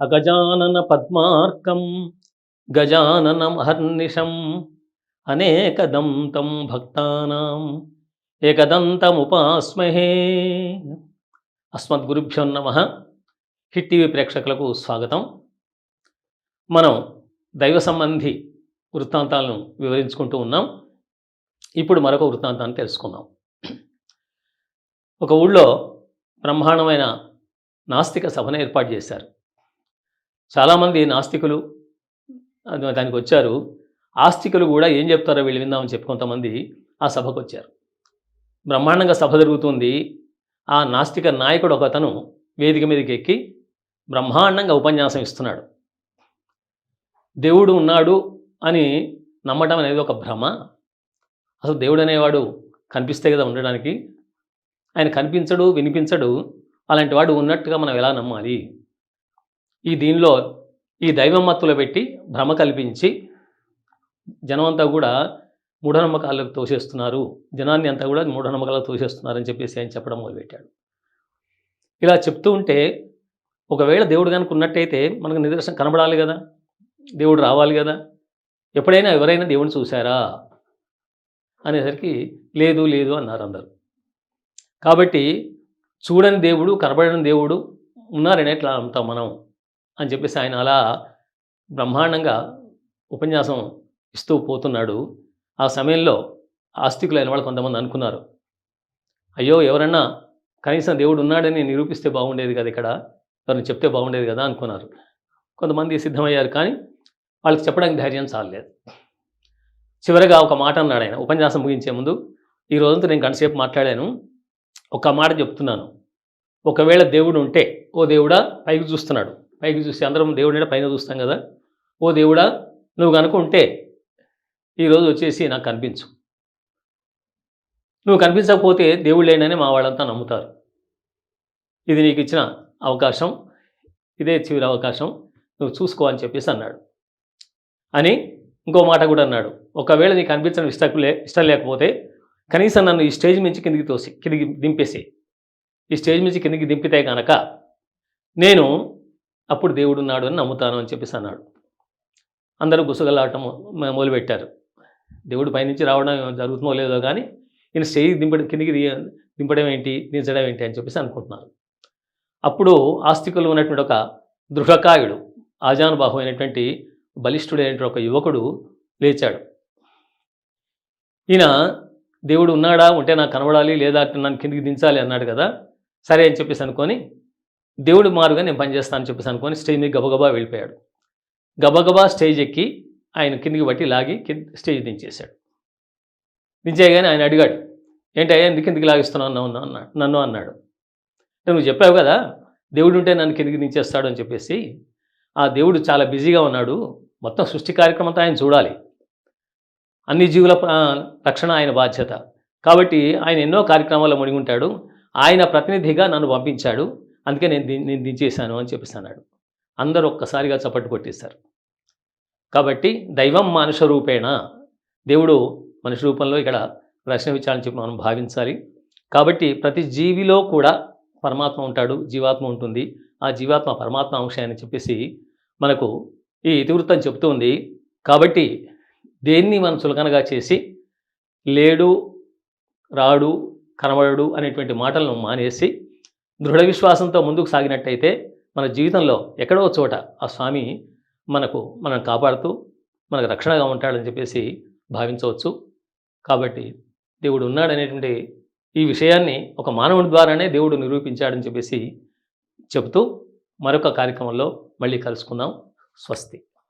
అగజానన పద్మార్కం గజాననమహర్నిశం అనేకదంతం భక్తానాం ఏకదంతముపాస్మహే. అస్మద్గురుభ్యో నమ. Hit TV ప్రేక్షకులకు స్వాగతం. మనం దైవ సంబంధి వృత్తాంతాలను వివరించుకుంటూ ఉన్నాం. ఇప్పుడు మరొక వృత్తాంతాన్ని తెలుసుకుందాం. ఒక ఊళ్ళో బ్రహ్మాండమైన నాస్తిక సభను ఏర్పాటు చేశారు. చాలామంది నాస్తికులు దానికి వచ్చారు. ఆస్తికులు కూడా ఏం చెప్తారో వీళ్ళు విందామని చెప్పి కొంతమంది ఆ సభకు వచ్చారు. బ్రహ్మాండంగా సభ జరుగుతుంది. ఆ నాస్తిక నాయకుడు ఒకతను వేదిక మీదకి ఎక్కి బ్రహ్మాండంగా ఉపన్యాసం ఇస్తున్నాడు. దేవుడు ఉన్నాడు అని నమ్మటం అనేది ఒక భ్రమ. అసలు దేవుడు అనేవాడు కనిపిస్తే కదా ఉండడానికి. ఆయన కనిపించడు వినిపించడు. అలాంటి వాడు ఉన్నట్టుగా మనం ఎలా నమ్మాలి? ఈ దీనిలో ఈ దైవమత్తులు పెట్టి భ్రమ కల్పించి జనమంతా కూడా మూఢనమ్మకాలకు తోసేస్తున్నారు. జనాన్ని అంతా కూడా మూఢనమ్మకాలకు తోసేస్తున్నారని చెప్పేసి ఆయన చెప్పడం మొదలుపెట్టాడు. ఇలా చెప్తూ ఉంటే ఒకవేళ దేవుడు కనుక ఉన్నట్టయితే మనకు నిదర్శనం కనబడాలి కదా? దేవుడు రావాలి కదా? ఎప్పుడైనా ఎవరైనా దేవుడిని చూశారా? అనేసరికి లేదు లేదు అన్నారు అందరు. కాబట్టి చూడని దేవుడు కనబడని దేవుడు ఉన్నారని ఎట్లా అంటాం మనం. అని చెప్పేసి ఆయన అలా బ్రహ్మాండంగా ఉపన్యాసం ఇస్తూ పోతున్నాడు. ఆ సమయంలో ఆస్తికులైన వాళ్ళు కొంతమంది అనుకున్నారు. అయ్యో ఎవరన్నా కనీసం దేవుడు ఉన్నాడని నిరూపిస్తే బాగుండేది కదా ఇక్కడ ఎవరిని చెప్తే బాగుండేది కదా అనుకున్నారు. కొంతమంది సిద్ధమయ్యారు కానీ వాళ్ళకి చెప్పడానికి ధైర్యం చాలలేదు. చివరిగా ఒక మాట అన్నాడు ఆయన. ఉపన్యాసం ముగించే ముందు ఈ రోజంతా నేను గంటసేపు మాట్లాడాను. ఒక మాట చెప్తున్నాను. ఒకవేళ దేవుడు ఉంటే ఓ దేవుడా పైకి చూస్తున్నాడు. పైకి చూసి అందరం దేవుడిని పైన చూస్తాం కదా? ఓ దేవుడా నువ్వు కనుక ఉంటే ఈరోజు వచ్చేసి నాకు కనిపించు. నువ్వు కనిపించకపోతే దేవుడు లేనని మా వాళ్ళంతా నమ్ముతారు. ఇది నీకు ఇచ్చిన అవకాశం ఇదే చివరి అవకాశం నువ్వు చూసుకో అని చెప్పేసి అన్నాడు. అని ఇంకో మాట కూడా అన్నాడు. ఒకవేళ నీకు కనిపించడం ఇష్టం లే ఇష్టం లేకపోతే కనీసం నన్ను ఈ స్టేజ్ నుంచి కిందికి తోసి కిందికి దింపేసి ఈ స్టేజ్ నుంచి కిందికి దింపితే కనుక నేను అప్పుడు దేవుడు ఉన్నాడు అని నమ్ముతాను అని చెప్పేసి అన్నాడు. అందరూ గుసగలాటం మొదలుపెట్టారు. దేవుడు పైనుంచి రావడం జరుగుతుందో లేదో కానీ ఈయన స్టేజ్ దింపడం కిందికి దింపడం ఏంటి దించడం ఏంటి అని చెప్పేసి అనుకుంటున్నాను అప్పుడు ఆస్తికులు ఉన్నటువంటి ఒక దృఢకాయుడు ఆజానుబాహు అయినటువంటి బలిష్ఠుడైనటువంటి ఒక యువకుడు లేచాడు. ఈయన దేవుడు ఉన్నాడా ఉంటే నాకు కనబడాలి లేదా నన్ను కిందికి దించాలి అన్నాడు కదా సరే అని చెప్పేసి అనుకొని దేవుడు మారుగా నేను పనిచేస్తానని చెప్పేసి అనుకొని స్టేజ్ మీద గబగబా వెళ్ళిపోయాడు. గబగబా స్టేజ్ ఎక్కి ఆయన కిందికి బట్టి లాగి స్టేజ్ దించేశాడు. దించేయగానే ఆయన అడిగాడు ఏంటి అయ్యా ఎందుకు కిందికి లాగిస్తున్నావు నన్ను అన్నాడు నన్ను అన్నాడు. అంటే నువ్వు చెప్పావు కదా దేవుడు ఉంటే నన్ను కిందికి దించేస్తాడు అని చెప్పేసి ఆ దేవుడు చాలా బిజీగా ఉన్నాడు మొత్తం సృష్టి కార్యక్రమం అంతా ఆయన చూడాలి. అన్ని జీవుల రక్షణ ఆయన బాధ్యత. కాబట్టి ఆయన ఎన్నో కార్యక్రమాల్లో మునిగి ఉంటాడు. ఆయన ప్రతినిధిగా నన్ను పంపించాడు. అందుకే నేను ది- నేను దించేశాను అని చెప్పేసి అన్నాడు అందరూ ఒక్కసారిగా చప్పట్టు కొట్టేశారు. కాబట్టి దైవం మనుష రూపేణ. దేవుడు మనిషి రూపంలో ఇక్కడ దర్శనమిచ్చాలని చెప్పి మనం భావించాలి. కాబట్టి ప్రతి జీవిలో కూడా పరమాత్మ ఉంటాడు జీవాత్మ ఉంటుంది. ఆ జీవాత్మ పరమాత్మ అంశ అని చెప్పేసి మనకు ఈ ఇతివృత్తం చెప్తుంది కాబట్టి దేన్ని మనం చులకనగా చేసి లేడు రాడు కనబడడు అనేటువంటి మాటలను మానేసి దృఢ విశ్వాసంతో ముందుకు సాగినట్టయితే మన జీవితంలో ఎక్కడో చోట ఆ స్వామి మనకు మనం కాపాడుతూ మనకు రక్షణగా ఉంటాడని చెప్పేసి భావించవచ్చు. కాబట్టి దేవుడు ఉన్నాడనేటువంటి ఈ విషయాన్ని ఒక మానవుడి ద్వారానే దేవుడు నిరూపించాడని చెప్పేసి చెబుతూ మరొక కార్యక్రమంలో మళ్ళీ కలుసుకుందాం. స్వస్తి.